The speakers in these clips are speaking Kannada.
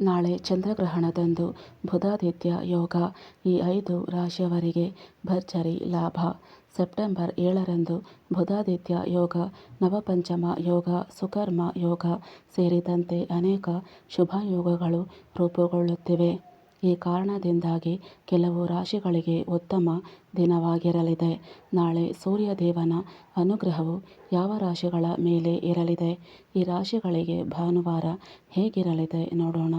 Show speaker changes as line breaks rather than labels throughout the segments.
ನಾಳೆ ಚಂದ್ರಗ್ರಹಣದಂದು ಬುಧಾದಿತ್ಯ ಯೋಗ ಈ ಐದು ರಾಶಿಯವರಿಗೆ ಭರ್ಜರಿ ಲಾಭ. ಸೆಪ್ಟೆಂಬರ್ ಏಳರಂದು ಬುಧಾದಿತ್ಯ ಯೋಗ, ನವಪಂಚಮ ಯೋಗ, ಸುಕರ್ಮ ಯೋಗ ಸೇರಿದಂತೆ ಅನೇಕ ಶುಭಯೋಗಗಳು ರೂಪುಗೊಳ್ಳುತ್ತಿವೆ. ಈ ಕಾರಣದಿಂದಾಗಿ ಕೆಲವು ರಾಶಿಗಳಿಗೆ ಉತ್ತಮ ದಿನವಾಗಿರಲಿದೆ. ನಾಳೆ ಸೂರ್ಯದೇವನ ಅನುಗ್ರಹವು ಯಾವ ರಾಶಿಗಳ ಮೇಲೆ ಇರಲಿದೆ? ಈ ರಾಶಿಗಳಿಗೆ ಭಾನುವಾರ ಹೇಗಿರಲಿದೆ ನೋಡೋಣ.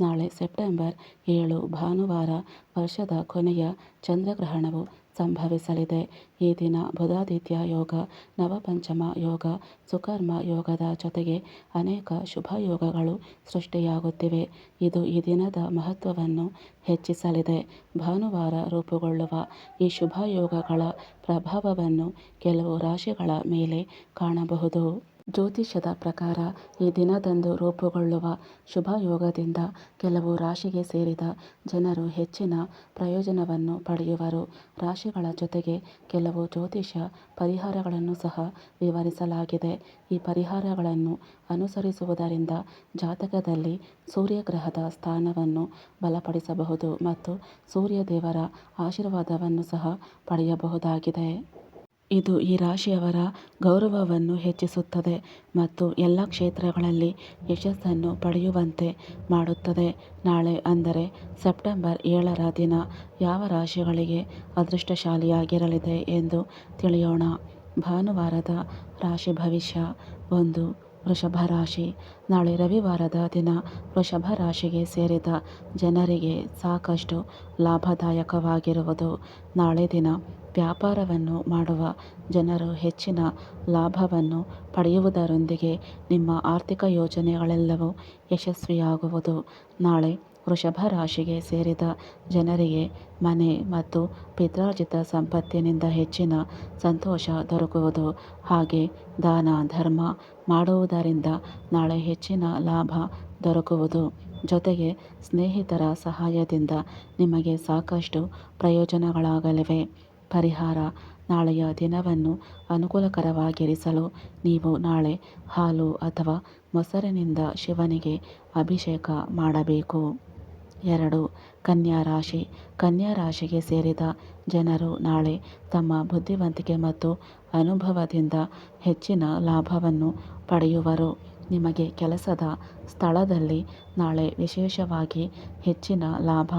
ನಾಳೆ ಸೆಪ್ಟೆಂಬರ್ ಏಳು ಭಾನುವಾರ ವರ್ಷದ ಕೊನೆಯ ಚಂದ್ರಗ್ರಹಣವು ಸಂಭವಿಸಲಿದೆ. ಈ ದಿನ ಬುಧಾದಿತ್ಯ ಯೋಗ, ನವಪಂಚಮ ಯೋಗ, ಸುಕರ್ಮ ಯೋಗದ ಜೊತೆಗೆ ಅನೇಕ ಶುಭ ಯೋಗಗಳು ಸೃಷ್ಟಿಯಾಗುತ್ತಿವೆ. ಇದು ಈ ದಿನದ ಮಹತ್ವವನ್ನು ಹೆಚ್ಚಿಸಲಿದೆ. ಭಾನುವಾರ ರೂಪುಗೊಳ್ಳುವ ಈ ಶುಭ ಯೋಗಗಳ ಪ್ರಭಾವವನ್ನು ಕೆಲವು ರಾಶಿಗಳ ಮೇಲೆ ಕಾಣಬಹುದು. ಜ್ಯೋತಿಷ್ಯದ ಪ್ರಕಾರ ಈ ದಿನದಂದು ರೂಪುಗೊಳ್ಳುವ ಶುಭಯೋಗದಿಂದ ಕೆಲವು ರಾಶಿಗೆ ಸೇರಿದ ಜನರು ಹೆಚ್ಚಿನ ಪ್ರಯೋಜನವನ್ನು ಪಡೆಯುವರು. ರಾಶಿಗಳ ಜೊತೆಗೆ ಕೆಲವು ಜ್ಯೋತಿಷ್ಯ ಪರಿಹಾರಗಳನ್ನು ಸಹ ವಿವರಿಸಲಾಗಿದೆ. ಈ ಪರಿಹಾರಗಳನ್ನು ಅನುಸರಿಸುವುದರಿಂದ ಜಾತಕದಲ್ಲಿ ಸೂರ್ಯಗ್ರಹದ ಸ್ಥಾನವನ್ನು ಬಲಪಡಿಸಬಹುದು ಮತ್ತು ಸೂರ್ಯದೇವರ ಆಶೀರ್ವಾದವನ್ನು ಸಹ ಪಡೆಯಬಹುದಾಗಿದೆ. ಇದು ಈ ರಾಶಿಯವರ ಗೌರವವನ್ನು ಹೆಚ್ಚಿಸುತ್ತದೆ ಮತ್ತು ಎಲ್ಲ ಕ್ಷೇತ್ರಗಳಲ್ಲಿ ಯಶಸ್ಸನ್ನು ಪಡೆಯುವಂತೆ ಮಾಡುತ್ತದೆ. ನಾಳೆ ಅಂದರೆ ಸೆಪ್ಟೆಂಬರ್ ಏಳರ ದಿನ ಯಾವ ರಾಶಿಗಳಿಗೆ ಅದೃಷ್ಟಶಾಲಿಯಾಗಿರಲಿದೆ ಎಂದು ತಿಳಿಯೋಣ. ಭಾನುವಾರದ ರಾಶಿ ಭವಿಷ್ಯ ಒಂದು ವೃಷಭ ರಾಶಿ. ನಾಳೆ ರವಿವಾರದ ದಿನ ವೃಷಭ ರಾಶಿಗೆ ಸೇರಿದ ಜನರಿಗೆ ಸಾಕಷ್ಟು ಲಾಭದಾಯಕವಾಗಿರುವುದು. ನಾಳೆ ದಿನ ವ್ಯಾಪಾರವನ್ನು ಮಾಡುವ ಜನರು ಹೆಚ್ಚಿನ ಲಾಭವನ್ನು ಪಡೆಯುವುದರೊಂದಿಗೆ ನಿಮ್ಮ ಆರ್ಥಿಕ ಯೋಜನೆಗಳೆಲ್ಲವೂ ಯಶಸ್ವಿಯಾಗುವುದು. ನಾಳೆ ವೃಷಭ ರಾಶಿಗೆ ಸೇರಿದ ಜನರಿಗೆ ಮನೆ ಮತ್ತು ಪಿತ್ರಾರ್ಜಿತ ಸಂಪತ್ತಿನಿಂದ ಹೆಚ್ಚಿನ ಸಂತೋಷ ದೊರಕುವುದು. ಹಾಗೆ ದಾನ, ಧರ್ಮ ಮಾಡುವುದರಿಂದ ನಾಳೆ ಹೆಚ್ಚಿನ ಲಾಭ ದೊರಕುವುದು. ಜೊತೆಗೆ ಸ್ನೇಹಿತರ ಸಹಾಯದಿಂದ ನಿಮಗೆ ಸಾಕಷ್ಟು ಪ್ರಯೋಜನಗಳಾಗಲಿವೆ. ಪರಿಹಾರ ನಾಳೆಯ ದಿನವನ್ನು ಅನುಕೂಲಕರವಾಗಿರಿಸಲು ನೀವು ನಾಳೆ ಹಾಲು ಅಥವಾ ಮೊಸರಿನಿಂದ ಶಿವನಿಗೆ ಅಭಿಷೇಕ ಮಾಡಬೇಕು. ಎರಡು, ಕನ್ಯಾ ರಾಶಿ. ಕನ್ಯಾ ರಾಶಿಗೆ ಸೇರಿದ ಜನರು ನಾಳೆ ತಮ್ಮ ಬುದ್ಧಿವಂತಿಕೆ ಮತ್ತು ಅನುಭವದಿಂದ ಹೆಚ್ಚಿನ ಲಾಭವನ್ನು ಪಡೆಯುವರು. ನಿಮಗೆ ಕೆಲಸದ ಸ್ಥಳದಲ್ಲಿ ನಾಳೆ ವಿಶೇಷವಾಗಿ ಹೆಚ್ಚಿನ ಲಾಭ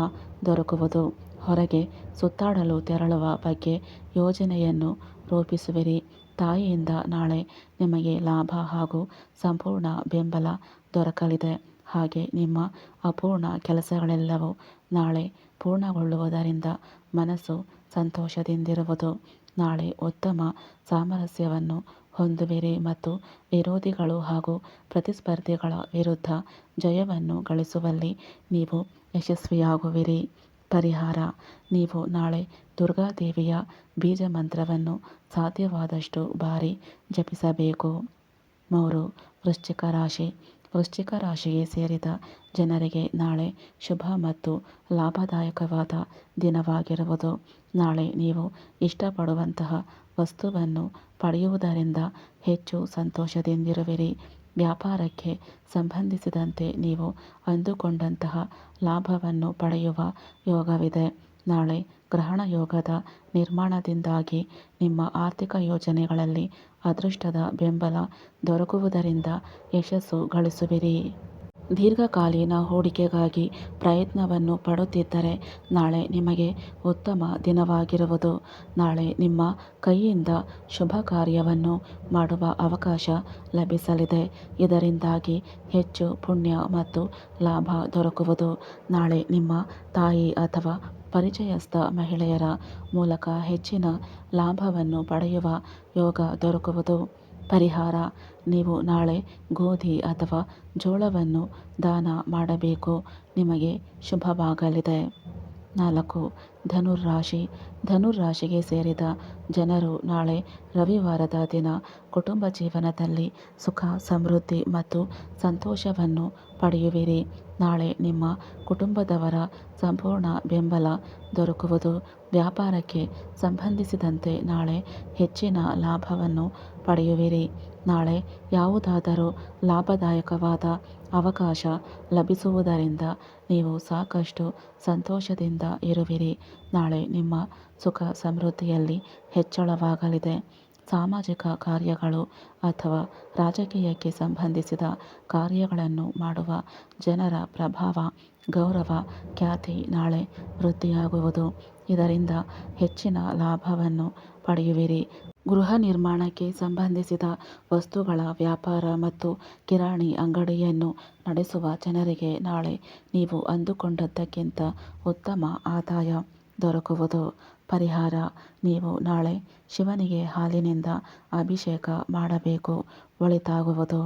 ದೊರಕುವುದು. ಹೊರಗೆ ಸುತ್ತಾಡಲು ತೆರಳುವ ಬಗ್ಗೆ ಯೋಜನೆಯನ್ನು ರೂಪಿಸುವಿರಿ. ತಾಯಿಯಿಂದ ನಾಳೆ ನಿಮಗೆ ಲಾಭ ಹಾಗೂ ಸಂಪೂರ್ಣ ಬೆಂಬಲ ದೊರಕಲಿದೆ. ಹಾಗೆ ನಿಮ್ಮ ಅಪೂರ್ಣ ಕೆಲಸಗಳೆಲ್ಲವೂ ನಾಳೆ ಪೂರ್ಣಗೊಳ್ಳುವುದರಿಂದ ಮನಸ್ಸು ಸಂತೋಷದಿಂದಿರುವುದು. ನಾಳೆ ಉತ್ತಮ ಸಾಮರಸ್ಯವನ್ನು ಹೊಂದುವಿರಿ ಮತ್ತು ವಿರೋಧಿಗಳು ಹಾಗೂ ಪ್ರತಿಸ್ಪರ್ಧಿಗಳ ವಿರುದ್ಧ ಜಯವನ್ನು ಗಳಿಸುವಲ್ಲಿ ನೀವು ಯಶಸ್ವಿಯಾಗುವಿರಿ. ಪರಿಹಾರ. ನೀವು ನಾಳೆ ದುರ್ಗಾದೇವಿಯ ಬೀಜ ಮಂತ್ರವನ್ನು ಸಾಧ್ಯವಾದಷ್ಟು ಬಾರಿ ಜಪಿಸಬೇಕು. ಮೂರು, ವೃಶ್ಚಿಕ ರಾಶಿ. ವೃಶ್ಚಿಕ ರಾಶಿಗೆ ಸೇರಿದ ಜನರಿಗೆ ನಾಳೆ ಶುಭ ಮತ್ತು ಲಾಭದಾಯಕವಾದ ದಿನವಾಗಿರುವುದು. ನಾಳೆ ನೀವು ಇಷ್ಟಪಡುವಂತಹ ವಸ್ತುವನ್ನು ಪಡೆಯುವುದರಿಂದ ಹೆಚ್ಚು ಸಂತೋಷದಿಂದಿರುವಿರಿ. ವ್ಯಾಪಾರಕ್ಕೆ ಸಂಬಂಧಿಸಿದಂತೆ ನೀವು ಅಂದುಕೊಂಡಂತಹ ಲಾಭವನ್ನು ಪಡೆಯುವ ಯೋಗವಿದೆ. ನಾಳೆ ಗ್ರಹಣ ಯೋಗದ ನಿರ್ಮಾಣದಿಂದಾಗಿ ನಿಮ್ಮ ಆರ್ಥಿಕ ಯೋಜನೆಗಳಲ್ಲಿ ಅದೃಷ್ಟದ ಬೆಂಬಲ ದೊರಕುವುದರಿಂದ ಯಶಸ್ಸು ಗಳಿಸುವಿರಿ. ದೀರ್ಘಕಾಲೀನ ಹೂಡಿಕೆಗಾಗಿ ಪ್ರಯತ್ನವನ್ನು ಪಡುತ್ತಿದ್ದರೆ ನಾಳೆ ನಿಮಗೆ ಉತ್ತಮ ದಿನವಾಗಿರುವುದು. ನಾಳೆ ನಿಮ್ಮ ಕೈಯಿಂದ ಶುಭ ಕಾರ್ಯವನ್ನು ಮಾಡುವ ಅವಕಾಶ ಲಭಿಸಲಿದೆ. ಇದರಿಂದಾಗಿ ಹೆಚ್ಚು ಪುಣ್ಯ ಮತ್ತು ಲಾಭ ದೊರಕುವುದು. ನಾಳೆ ನಿಮ್ಮ ತಾಯಿ ಅಥವಾ ಪರಿಚಯಸ್ಥ ಮಹಿಳೆಯರ ಮೂಲಕ ಹೆಚ್ಚಿನ ಲಾಭವನ್ನು ಪಡೆಯುವ ಯೋಗ ದೊರಕುವುದು. ಪರಿಹಾರ. ನೀವು ನಾಳೆ ಗೋಧಿ ಅಥವಾ ಜೋಳವನ್ನು ದಾನ ಮಾಡಬೇಕು. ನಿಮಗೆ ಶುಭವಾಗಲಿದೆ. ನಾಲ್ಕು ಧನುರ್ರಾಶಿ. ಧನುರ್ರಾಶಿಗೆ ಸೇರಿದ ಜನರು ನಾಳೆ ರವಿವಾರದ ದಿನ ಕುಟುಂಬ ಜೀವನದಲ್ಲಿ ಸುಖ, ಸಮೃದ್ಧಿ ಮತ್ತು ಸಂತೋಷವನ್ನು ಪಡೆಯುವಿರಿ. ನಾಳೆ ನಿಮ್ಮ ಕುಟುಂಬದವರ ಸಂಪೂರ್ಣ ಬೆಂಬಲ ದೊರಕುವುದು ವ್ಯಾಪಾರಕ್ಕೆ ಸಂಬಂಧಿಸಿದಂತೆ ನಾಳೆ ಹೆಚ್ಚಿನ ಲಾಭವನ್ನು ಪಡೆಯುವಿರಿ. ನಾಳೆ ಯಾವುದಾದರೂ ಲಾಭದಾಯಕವಾದ ಅವಕಾಶ ಲಭಿಸುವುದರಿಂದ ನೀವು ಸಾಕಷ್ಟು ಸಂತೋಷದಿಂದ ಇರುವಿರಿ. ನಾಳೆ ನಿಮ್ಮ ಸುಖ ಸಮೃದ್ಧಿಯಲ್ಲಿ ಹೆಚ್ಚಳವಾಗಲಿದೆ. ಸಾಮಾಜಿಕ ಕಾರ್ಯಗಳು ಅಥವಾ ರಾಜಕೀಯಕ್ಕೆ ಸಂಬಂಧಿಸಿದ ಕಾರ್ಯಗಳನ್ನು ಮಾಡುವ ಜನರ ಪ್ರಭಾವ, ಗೌರವ, ಖ್ಯಾತಿ ನಾಳೆ ವೃದ್ಧಿಯಾಗುವುದು. ಇದರಿಂದ ಹೆಚ್ಚಿನ ಲಾಭವನ್ನು ಪಡೆಯುವಿರಿ. ಗೃಹ ನಿರ್ಮಾಣಕ್ಕೆ ಸಂಬಂಧಿಸಿದ ವಸ್ತುಗಳ ವ್ಯಾಪಾರ ಮತ್ತು ಕಿರಾಣಿ ಅಂಗಡಿಯನ್ನು ನಡೆಸುವ ಜನರಿಗೆ ನಾಳೆ ನೀವು ಅಂದುಕೊಂಡದ್ದಕ್ಕಿಂತ ಉತ್ತಮ ಆದಾಯ. ದೊರಕುವುದು. ಪರಿಹಾರ, ನೀವು ನಾಳೆ ಶಿವನಿಗೆ ಹಾಲಿನಿಂದ ಅಭಿಷೇಕ ಮಾಡಬೇಕು, ಒಳಿತಾಗುವುದು.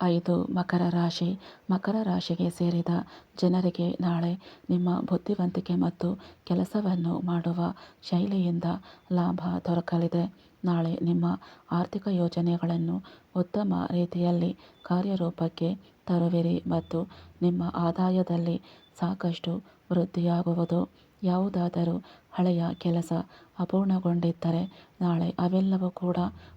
ಐದು, ಮಕರ ರಾಶಿ. ಮಕರ ರಾಶಿಗೆ ಸೇರಿದ ಜನರಿಗೆ ನಾಳೆ ನಿಮ್ಮ ಬುದ್ಧಿವಂತಿಕೆ ಮತ್ತು ಕೆಲಸವನ್ನು ಮಾಡುವ ಶೈಲಿಯಿಂದ ಲಾಭ ದೊರಕಲಿದೆ. ನಾಳೆ ನಿಮ್ಮ ಆರ್ಥಿಕ ಯೋಜನೆಗಳನ್ನು ಉತ್ತಮ ರೀತಿಯಲ್ಲಿ ಕಾರ್ಯರೂಪಕ್ಕೆ ತರುವಿರಿ ಮತ್ತು ನಿಮ್ಮ ಆದಾಯದಲ್ಲಿ ಸಾಕಷ್ಟು ವೃದ್ಧಿಯಾಗುವುದು. ಯಾವುದಾದರೂ ಹಳೆಯ ಕೆಲಸ ಅಪೂರ್ಣಗೊಂಡಿದ್ದರೆ ನಾಳೆ ಅವೆಲ್ಲವೂ ಕೂಡ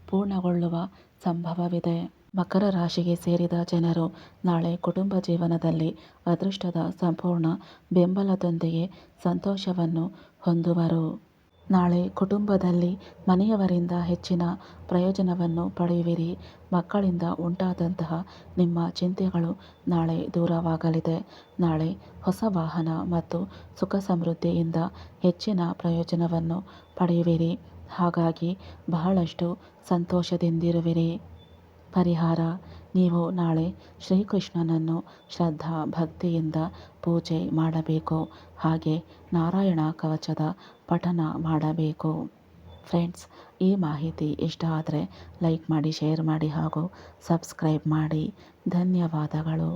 ಪೂರ್ಣಗೊಳ್ಳುವ ಸಂಭವವಿದೆ. ಮಕರ ರಾಶಿಗೆ ಸೇರಿದ ಜನರು ನಾಳೆ ಕುಟುಂಬ ಜೀವನದಲ್ಲಿ ಅದೃಷ್ಟದ ಸಂಪೂರ್ಣ ಬೆಂಬಲದೊಂದಿಗೆ ಸಂತೋಷವನ್ನು ಹೊಂದುವರು. ನಾಳೆ ಕುಟುಂಬದಲ್ಲಿ ಮನೆಯವರಿಂದ ಹೆಚ್ಚಿನ ಪ್ರಯೋಜನವನ್ನು ಪಡೆಯುವಿರಿ. ಮಕ್ಕಳಿಂದ ಉಂಟಾದಂತಹ ನಿಮ್ಮ ಚಿಂತೆಗಳು ನಾಳೆ ದೂರವಾಗಲಿದೆ. ನಾಳೆ ಹೊಸ ವಾಹನ ಮತ್ತು ಸುಖ ಸಮೃದ್ಧಿಯಿಂದ ಹೆಚ್ಚಿನ ಪ್ರಯೋಜನವನ್ನು ಪಡೆಯುವಿರಿ. ಹಾಗಾಗಿ ಬಹಳಷ್ಟು ಸಂತೋಷದಿಂದಿರುವಿರಿ. ಪರಿಹಾರ. ನೀವು ನಾಳೆ ಶ್ರೀಕೃಷ್ಣನನ್ನು ಶ್ರದ್ಧಾ ಭಕ್ತಿಯಿಂದ ಪೂಜೆ ಮಾಡಬೇಕು. ಹಾಗೆ ನಾರಾಯಣ ಕವಚದ ಪಠನ ಮಾಡಬೇಕು. ಫ್ರೆಂಡ್ಸ್, ಈ ಮಾಹಿತಿ ಇಷ್ಟ ಆದರೆ ಲೈಕ್ ಮಾಡಿ, ಶೇರ್ ಮಾಡಿ ಹಾಗೂ ಸಬ್ಸ್ಕ್ರೈಬ್ ಮಾಡಿ. ಧನ್ಯವಾದಗಳು.